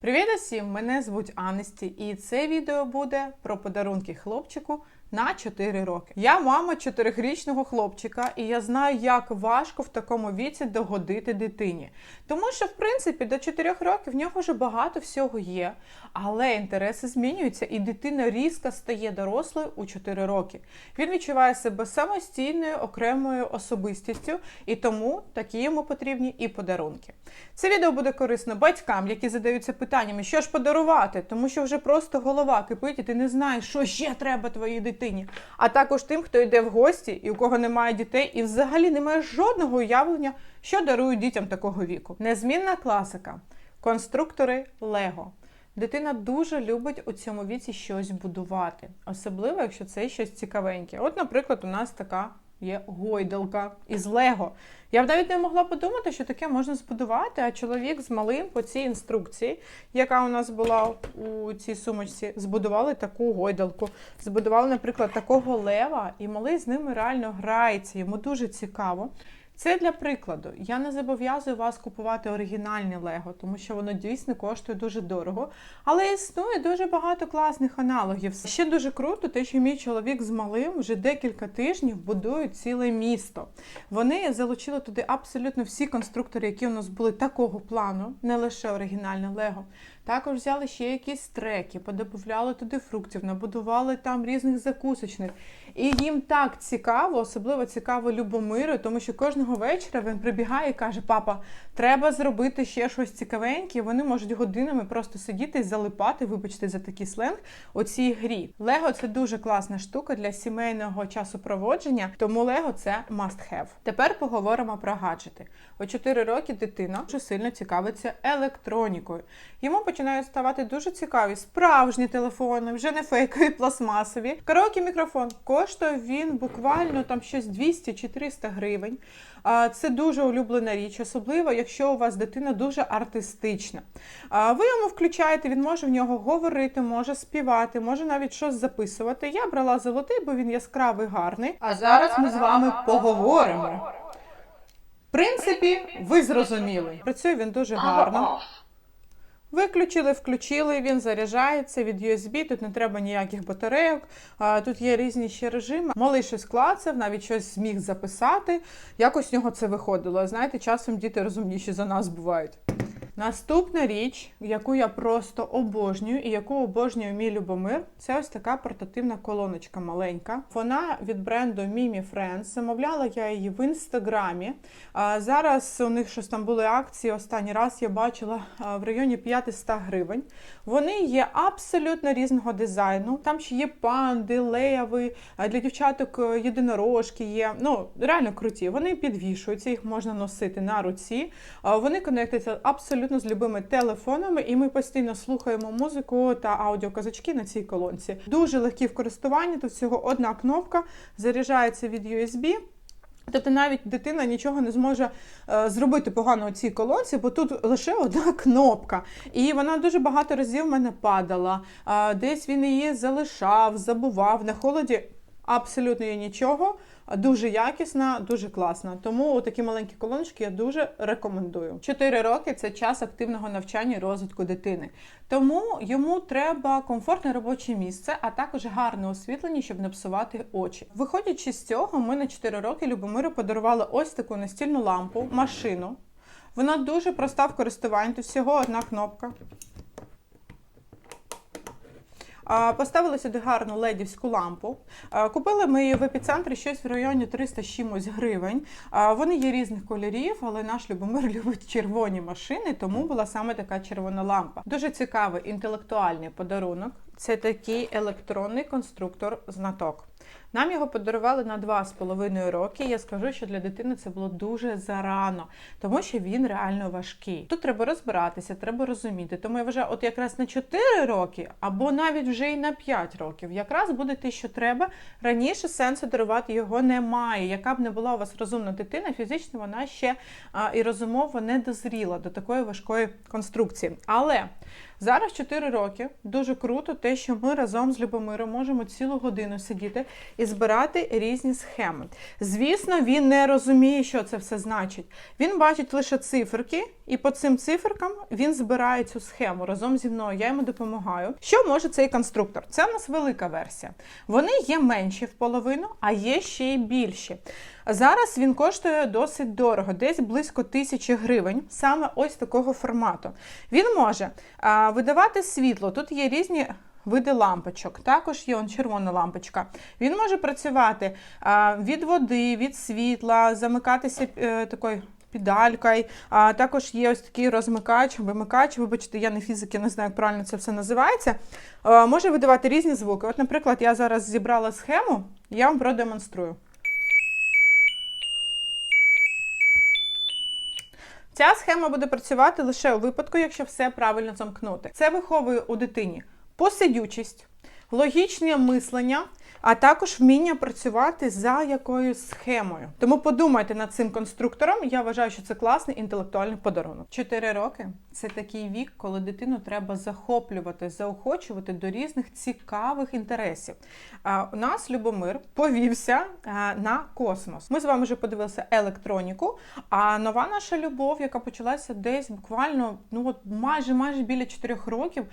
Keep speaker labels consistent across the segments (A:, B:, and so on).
A: Привіт усім! Мене звуть Анесті, і це відео буде про подарунки хлопчику на 4 роки. Я мама 4-річного хлопчика, і я знаю, як важко в такому віці догодити дитині. Тому що, в принципі, до 4 років в нього вже багато всього є, але інтереси змінюються, і дитина різко стає дорослою у 4 роки. Він відчуває себе самостійною окремою особистістю, і тому такі йому потрібні і подарунки. Це відео буде корисно батькам, які задаються питаннями, що ж подарувати, тому що вже просто голова кипить, і ти не знаєш, що ще треба твоїй дитині. А також тим, хто йде в гості і у кого немає дітей, і взагалі немає жодного уявлення, що дарують дітям такого віку. Незмінна класика конструктори Лего. Дитина дуже любить у цьому віці щось будувати, особливо якщо це щось цікавеньке. От, наприклад, у нас така є гойдалка із Лего. Я б навіть не могла подумати, що таке можна збудувати, а чоловік з малим по цій інструкції, яка у нас була у цій сумочці, збудували таку гойдалку. Збудували, наприклад, такого лева, і малий з ними реально грається. Йому дуже цікаво. Це для прикладу. Я не зобов'язую вас купувати оригінальне Лего, тому що воно дійсно коштує дуже дорого. Але існує дуже багато класних аналогів. Ще дуже круто, те, що мій чоловік з малим вже декілька тижнів будують ціле місто. Вони залучили туди абсолютно всі конструктори, які у нас були такого плану, не лише оригінальне Лего. Також взяли ще якісь треки, подобавляли туди фруктів, набудували там різних закусочних. І їм так цікаво, особливо цікаво Любомиру, тому що кожного вечора він прибігає і каже: Папа, треба зробити ще щось цікавеньке. Вони можуть годинами просто сидіти і залипати, вибачте за такий сленг, у цій грі. Лего це дуже класна штука для сімейного часопроводження, тому Лего це must have. Тепер поговоримо про гаджети. У 4 роки дитина дуже сильно цікавиться електронікою. Йому починають ставати дуже цікаві справжні телефони, вже не фейкові, пластмасові. Караоке мікрофон коштує він буквально там щось 200 чи 300 гривень. Це дуже улюблена річ, особливо якщо у вас дитина дуже артистична. Ви йому включаєте, він може в нього говорити, може співати, може навіть щось записувати. Я брала золотий, бо він яскравий, гарний. А зараз ми з вами поговоримо. В принципі, ви зрозуміли. Працює він дуже гарно. Виключили, включили, він заряджається від USB, тут не треба ніяких батарейок, тут є різні ще режими. Малий щось клацав, навіть щось зміг записати. Якось в нього це виходило. Знаєте, часом діти розумніші за нас бувають. Наступна річ, яку я просто обожнюю і яку обожнює мій Любомир, це ось така портативна колоночка маленька. Вона від бренду Mimi Friends. Замовляла я її в інстаграмі. Зараз у них щось там були акції. Останній раз я бачила в районі 500 гривень. Вони є абсолютно різного дизайну. Там ще є панди, леви, для дівчаток е, єдинорожки є. Ну, реально круті. Вони підвішуються, їх можна носити на руці. Вони конектуються абсолютно з любими телефонами, і ми постійно слухаємо музику та аудіоказочки на цій колонці. Дуже легкі в користуванні. Тут всього одна кнопка, заряджається від USB. Тобто навіть дитина нічого не зможе е, зробити погано у цій колонці, бо тут лише одна кнопка. І вона дуже багато разів в мене падала. Е, десь він її залишав, забував. На холоді абсолютно є нічого. Дуже якісна, дуже класна. Тому такі маленькі колоночки я дуже рекомендую. Чотири роки це час активного навчання і розвитку дитини. Тому йому треба комфортне робоче місце, а також гарне освітлення, щоб не псувати очі. Виходячи з цього, ми на 4 роки Любомиру подарували ось таку настільну лампу, машину. Вона дуже проста в користуванні, тут всього одна кнопка. Поставили сюди гарну ледівську лампу. Купили ми її в епіцентрі щось в районі 300 з чимось гривень. Вони є різних кольорів, але наш Любомир любить червоні машини, тому була саме така червона лампа. Дуже цікавий інтелектуальний подарунок. Це такий електронний конструктор знаток. Нам його подарували на 2,5 роки. Я скажу, що для дитини це було дуже зарано, тому що він реально важкий. Тут треба розбиратися, треба розуміти. Тому я вважаю, от якраз на 4 роки, або навіть вже й на 5 років, якраз буде те, що треба. Раніше сенсу дарувати його немає. Яка б не була у вас розумна дитина, фізично вона ще а, і розумово не дозріла до такої важкої конструкції. Але Зараз 4 роки. Дуже круто, те, що ми разом з Любомиром можемо цілу годину сидіти і збирати різні схеми. Звісно, він не розуміє, що це все значить. Він бачить лише циферки, і по цим циферкам він збирає цю схему разом зі мною. Я йому допомагаю. Що може цей конструктор? Це у нас велика версія. Вони є менші в половину, а є ще й більші. Зараз він коштує досить дорого, десь близько тисячі гривень, саме ось такого формату. Він може видавати світло. Тут є різні. Види лампочок, також є он червона лампочка. Він може працювати від води, від світла, замикатися е, такою педалькою. А, також є ось такий розмикач, вимикач. Вибачте, я не фізик, я не знаю, як правильно це все називається. Може видавати різні звуки. От, наприклад, я зараз зібрала схему, я вам продемонструю. Ця схема буде працювати лише у випадку, якщо все правильно замкнути. Це виховує у дитині посидючість, логічне мислення, а також вміння працювати за якоюсь схемою. Тому подумайте над цим конструктором. Я вважаю, що це класний інтелектуальний подарунок. Чотири роки це такий вік, коли дитину треба захоплювати, заохочувати до різних цікавих інтересів. А у нас Любомир повівся на космос. Ми з вами вже подивилися електроніку. А нова наша любов, яка почалася десь буквально ну от майже майже біля 4 років.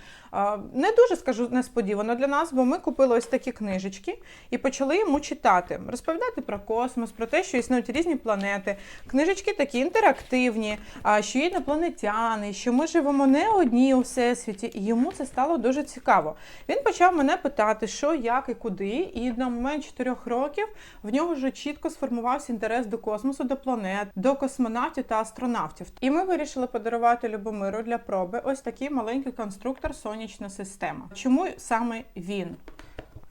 A: Не дуже скажу несподівано для нас, бо ми купили ось такі книжечки і почали йому читати, розповідати про космос, про те, що існують різні планети. Книжечки такі інтерактивні, що є інопланетяни, що ми живемо не одні у всесвіті, і йому це стало дуже цікаво. Він почав мене питати, що, як і куди. І на момент 4 років в нього вже чітко сформувався інтерес до космосу, до планет, до космонавтів та астронавтів. І ми вирішили подарувати Любомиру для проби ось такий маленький конструктор сонячна система. Чому саме він?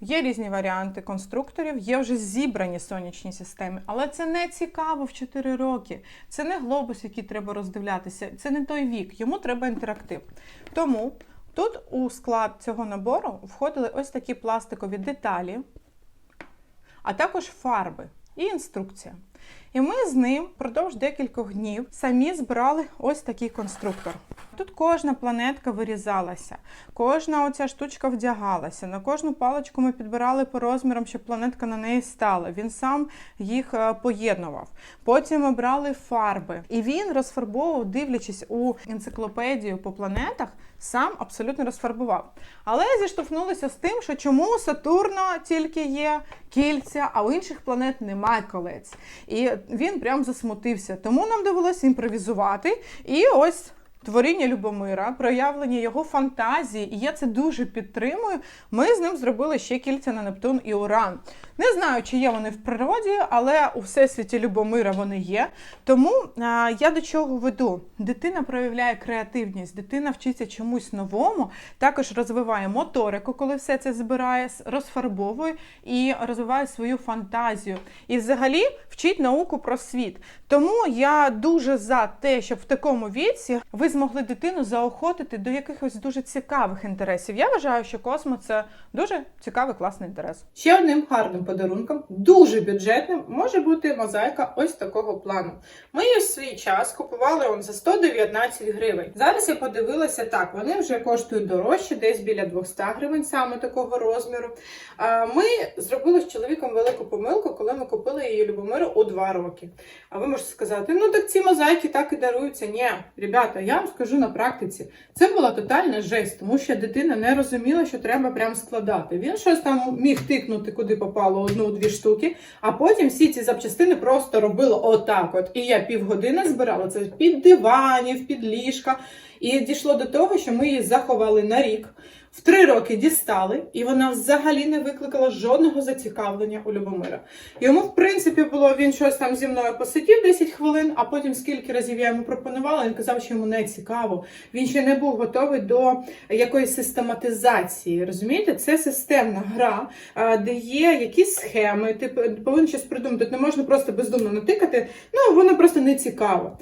A: Є різні варіанти конструкторів, є вже зібрані сонячні системи, але це не цікаво в 4 роки. Це не глобус, який треба роздивлятися, це не той вік, йому треба інтерактив. Тому тут у склад цього набору входили ось такі пластикові деталі, а також фарби і інструкція. І ми з ним впродовж декількох днів самі збирали ось такий конструктор. Тут кожна планетка вирізалася, кожна оця штучка вдягалася. На кожну паличку ми підбирали по розмірам, щоб планетка на неї стала. Він сам їх е, поєднував. Потім ми брали фарби, і він розфарбовував, дивлячись у енциклопедію по планетах, сам абсолютно розфарбував. Але зіштовхнулися з тим, що чому Сатурна тільки є кільця, а у інших планет немає колець. І він прям засмутився. Тому нам довелося імпровізувати. І ось. Творіння Любомира, проявлення його фантазії, і я це дуже підтримую. Ми з ним зробили ще кільця на Нептун і Уран. Не знаю, чи є вони в природі, але у всесвіті Любомира вони є. Тому а, я до чого веду? Дитина проявляє креативність, дитина вчиться чомусь новому, також розвиває моторику, коли все це збирає, розфарбовує і розвиває свою фантазію. І взагалі вчить науку про світ. Тому я дуже за те, щоб в такому віці ви змогли дитину заохотити до якихось дуже цікавих інтересів. Я вважаю, що космос це дуже цікавий, класний інтерес. Ще одним гарним подарунком, дуже бюджетним, може бути мозаїка ось такого плану. Ми її в свій час купували он за 119 гривень. Зараз я подивилася так, вони вже коштують дорожче, десь біля 200 гривень саме такого розміру. Ми зробили з чоловіком велику помилку, коли ми купили її Любомиру у 2 роки. А ви можете сказати, ну так ці мозаїки так і даруються. Ні, ребята, я вам скажу на практиці, це була тотальна жесть, тому що дитина не розуміла, що треба прям складати. Він щось там міг тикнути, куди попало одну-дві штуки, а потім всі ці запчастини просто робила отак. От. І я півгодини збирала це під диванів, під ліжка. І дійшло до того, що ми її заховали на рік. В три роки дістали, і вона взагалі не викликала жодного зацікавлення у Любомира. Йому, в принципі, було він щось там зі мною посидів 10 хвилин, а потім скільки разів я йому пропонувала, він казав, що йому не цікаво. Він ще не був готовий до якоїсь систематизації. Розумієте, це системна гра, де є якісь схеми. Ти повинен щось придумати. Не можна просто бездумно натикати. Ну воно просто не цікаво.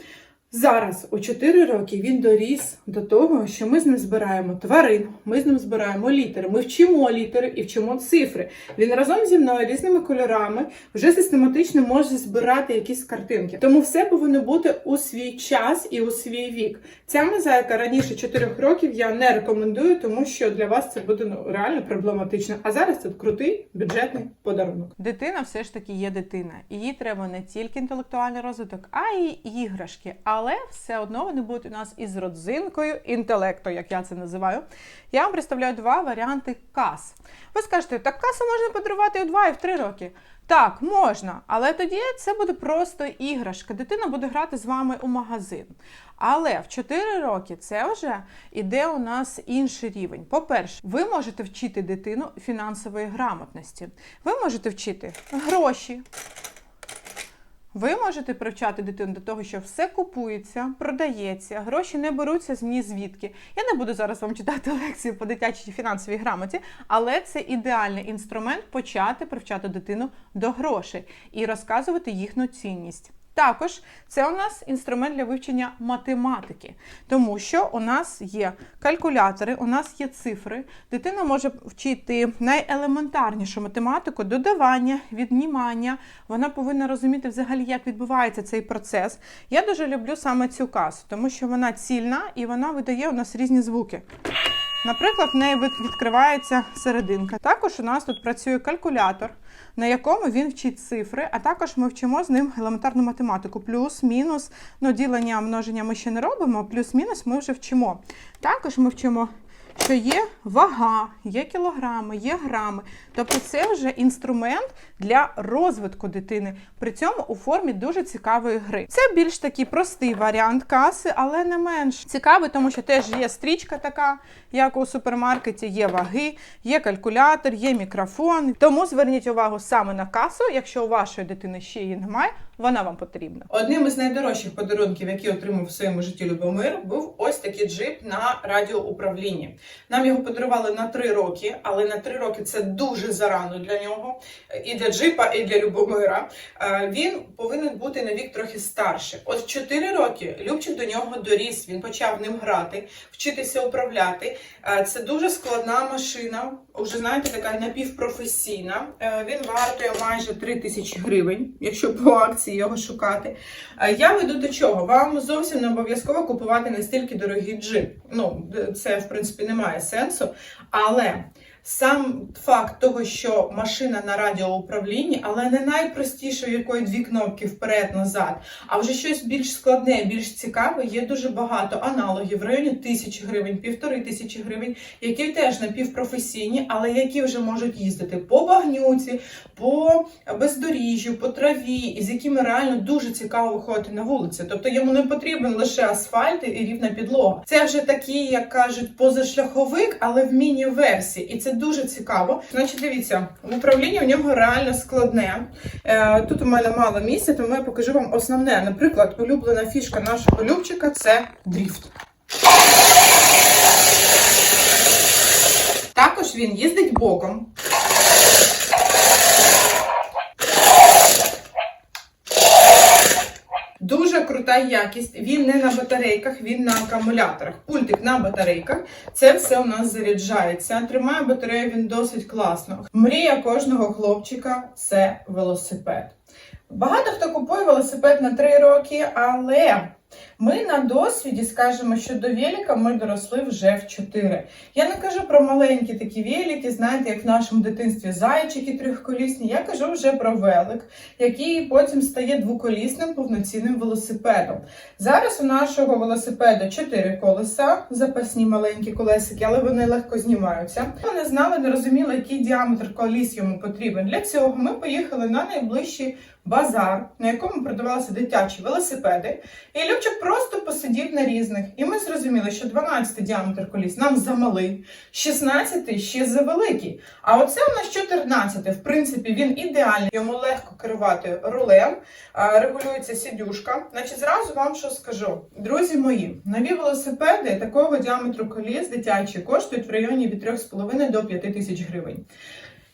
A: Зараз у 4 роки він доріс до того, що ми з ним збираємо тварин, ми з ним збираємо літери, ми вчимо літери і вчимо цифри. Він разом зі мною різними кольорами вже систематично може збирати якісь картинки. Тому все повинно бути у свій час і у свій вік. Ця мозаїка раніше 4 років я не рекомендую, тому що для вас це буде ну реально проблематично. А зараз це крутий бюджетний подарунок. Дитина все ж таки є дитина, їй треба не тільки інтелектуальний розвиток, а й іграшки. Але все одно вони будуть у нас із родзинкою інтелекту, як я це називаю. Я вам представляю два варіанти кас. Ви скажете, так касу можна подарувати у 2, і в 3 роки. Так, можна, але тоді це буде просто іграшка. Дитина буде грати з вами у магазин. Але в 4 роки це вже іде у нас інший рівень. По-перше, ви можете вчити дитину фінансової грамотності. Ви можете вчити гроші. Ви можете привчати дитину до того, що все купується, продається, гроші не беруться з ні звідки. Я не буду зараз вам читати лекцію по дитячій фінансовій грамоті, але це ідеальний інструмент почати привчати дитину до грошей і розказувати їхню цінність. Також це у нас інструмент для вивчення математики, тому що у нас є калькулятори, у нас є цифри. Дитина може вчити найелементарнішу математику, додавання, віднімання. Вона повинна розуміти взагалі, як відбувається цей процес. Я дуже люблю саме цю касу, тому що вона цільна і вона видає у нас різні звуки. Наприклад, в неї відкривається серединка. Також у нас тут працює калькулятор, на якому він вчить цифри, а також ми вчимо з ним елементарну математику. Плюс, мінус, ну ділення, множення ми ще не робимо, плюс-мінус ми вже вчимо. Також ми вчимо. Що є вага, є кілограми, є грами. Тобто це вже інструмент для розвитку дитини, при цьому у формі дуже цікавої гри. Це більш такий простий варіант каси, але не менш цікавий, тому що теж є стрічка така, як у супермаркеті, є ваги, є калькулятор, є мікрофон. Тому зверніть увагу саме на касу. Якщо у вашої дитини ще її немає, вона вам потрібна. Одним із найдорожчих подарунків, які отримав в своєму житті Любомир, був ось такий джип на радіоуправлінні. Нам його подарували на три роки, але на три роки це дуже зарано для нього, і для джипа, і для Любомира. Е, Він повинен бути на вік трохи старше. От в 4 роки Любчик до нього доріс. Він почав ним грати, вчитися управляти. Е, Це дуже складна машина. Уже знаєте, така напівпрофесійна. Е, Він вартує майже 3 тисячі гривень, якщо по акції його шукати. Е, Я веду до чого? Вам зовсім не обов'язково купувати настільки дорогий джип. Ну, це в принципі не має сенсу. Але сам факт того, що машина на радіоуправлінні, але не найпростіше, в якої дві кнопки вперед-назад, а вже щось більш складне, більш цікаве, є дуже багато аналогів в районі тисячі гривень, півтори тисячі гривень, які теж напівпрофесійні, але які вже можуть їздити по багнюці, по бездоріжжю, по траві, і з якими реально дуже цікаво виходити на вулицю. Тобто йому не потрібен лише асфальт і рівна підлога. Це вже такий, як кажуть, позашляховик, але в міні-версії, і це дуже цікаво. Значить, дивіться, в у нього реально складне. Е, Тут у мене мало місця, тому я покажу вам основне. Наприклад, улюблена фішка нашого любчика це дріфт. Також він їздить боком. Дуже крута якість. Він не на батарейках, він на акумуляторах. Пультик на батарейках. Це все у нас заряджається. Тримає батарею він досить класно. Мрія кожного хлопчика це велосипед. Багато хто купує велосипед на 3 роки, але ми на досвіді скажемо, що до велика ми доросли вже в 4. Я не кажу про маленькі такі велики, знаєте, як в нашому дитинстві зайчики трьохколісні. Я кажу вже про велик, який потім стає двоколісним повноцінним велосипедом. Зараз у нашого велосипеда 4 колеса, запасні маленькі колесики, але вони легко знімаються. Ми не знали, не розуміли, який діаметр коліс йому потрібен. Для цього ми поїхали на найближчий базар, на якому продавалися дитячі велосипеди. І Любчик просто посидів на різних. І ми зрозуміли, що 12 діаметр коліс нам замалий, 16 ще завеликий. А оце у нас 14. В принципі, він ідеальний. Йому легко керувати рулем, регулюється сідюшка. Значить, зразу вам що скажу. Друзі мої, нові велосипеди такого діаметру коліс дитячі коштують в районі від 3,5 до 5 тисяч гривень.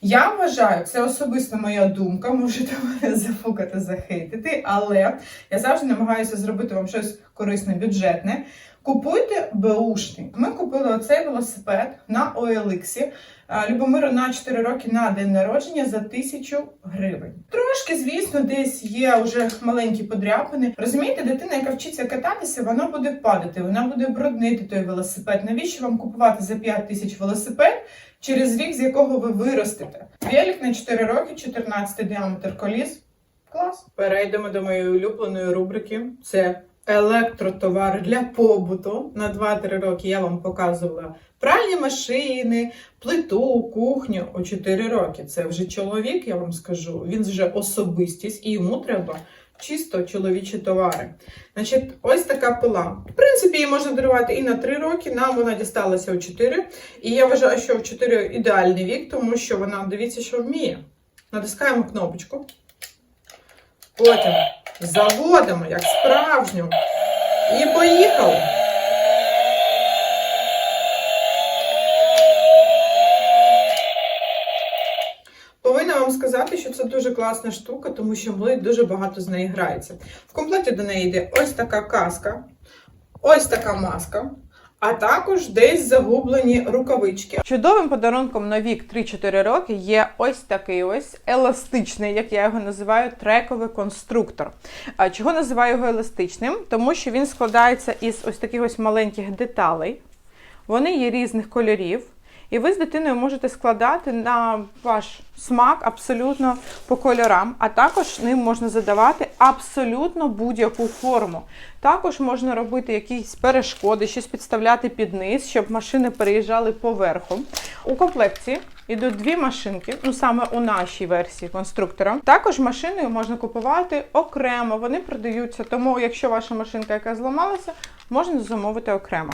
A: Я вважаю, це особисто моя думка, можете мене зафукати, захейтити, але я завжди намагаюся зробити вам щось корисне, бюджетне. Купуйте беушний. Ми купили оцей велосипед на OLX. Любомиру на 4 роки на день народження за 1000 гривень. Трошки, звісно, десь є вже маленькі подряпини. Розумієте, дитина, яка вчиться кататися, вона буде падати, вона буде бруднити той велосипед. Навіщо вам купувати за 5 тисяч велосипед? через вік, з якого ви виростете. Велик на 4 роки, 14 діаметр коліс. Клас. Перейдемо до моєї улюбленої рубрики. Це електротовари для побуту. На 2-3 роки я вам показувала пральні машини, плиту, кухню. У 4 роки це вже чоловік, я вам скажу. Він вже особистість і йому треба. Чисто чоловічі товари. Значить, ось така пила. В принципі, її можна дарувати і на 3 роки. Нам вона дісталася у 4. І я вважаю, що в 4 ідеальний вік, тому що вона, дивіться, що вміє. Натискаємо кнопочку. Потім заводимо, як справжню. І поїхали. Повинна вам сказати, що це дуже класна штука, тому що молодь дуже багато з неї грається. В комплекті до неї йде ось така каска, ось така маска, а також десь загублені рукавички. Чудовим подарунком на вік 3-4 роки є ось такий ось еластичний, як я його називаю, трековий конструктор. Чого називаю його еластичним? Тому що він складається із ось таких ось маленьких деталей. Вони є різних кольорів. І ви з дитиною можете складати на ваш смак абсолютно по кольорам, а також ним можна задавати абсолютно будь-яку форму. Також можна робити якісь перешкоди, щось підставляти під низ, щоб машини переїжджали поверху. У комплекті йдуть дві машинки, ну саме у нашій версії конструктора. Також машини можна купувати окремо, вони продаються. Тому, якщо ваша машинка яка зламалася, можна замовити окремо.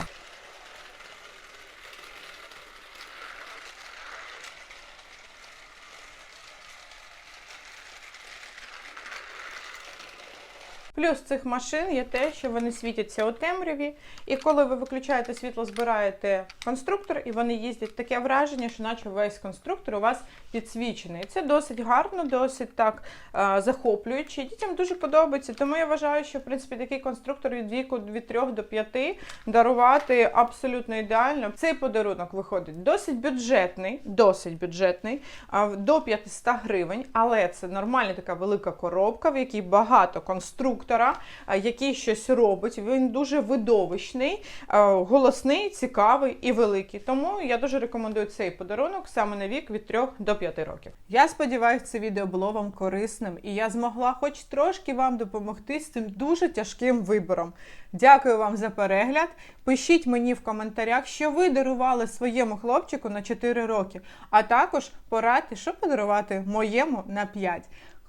A: Плюс цих машин є те, що вони світяться у темряві, і коли ви виключаєте світло, збираєте конструктор, і вони їздять таке враження, що наче весь конструктор у вас підсвічений. Це досить гарно, досить так е, захоплююче. Дітям дуже подобається. Тому я вважаю, що в принципі такий конструктор від віку від 3 до 5 дарувати абсолютно ідеально. Цей подарунок виходить досить бюджетний, досить бюджетний, а, до 500 гривень, але це нормальна така велика коробка, в якій багато конструкторів конструктора, який щось робить. Він дуже видовищний, голосний, цікавий і великий. Тому я дуже рекомендую цей подарунок саме на вік від 3 до 5 років. Я сподіваюся, це відео було вам корисним, і я змогла хоч трошки вам допомогти з цим дуже тяжким вибором. Дякую вам за перегляд. Пишіть мені в коментарях, що ви дарували своєму хлопчику на 4 роки, а також порадьте, що подарувати моєму на 5.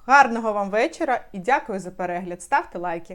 A: Гарного вам вечора і дякую за перегляд. Ставте лайки.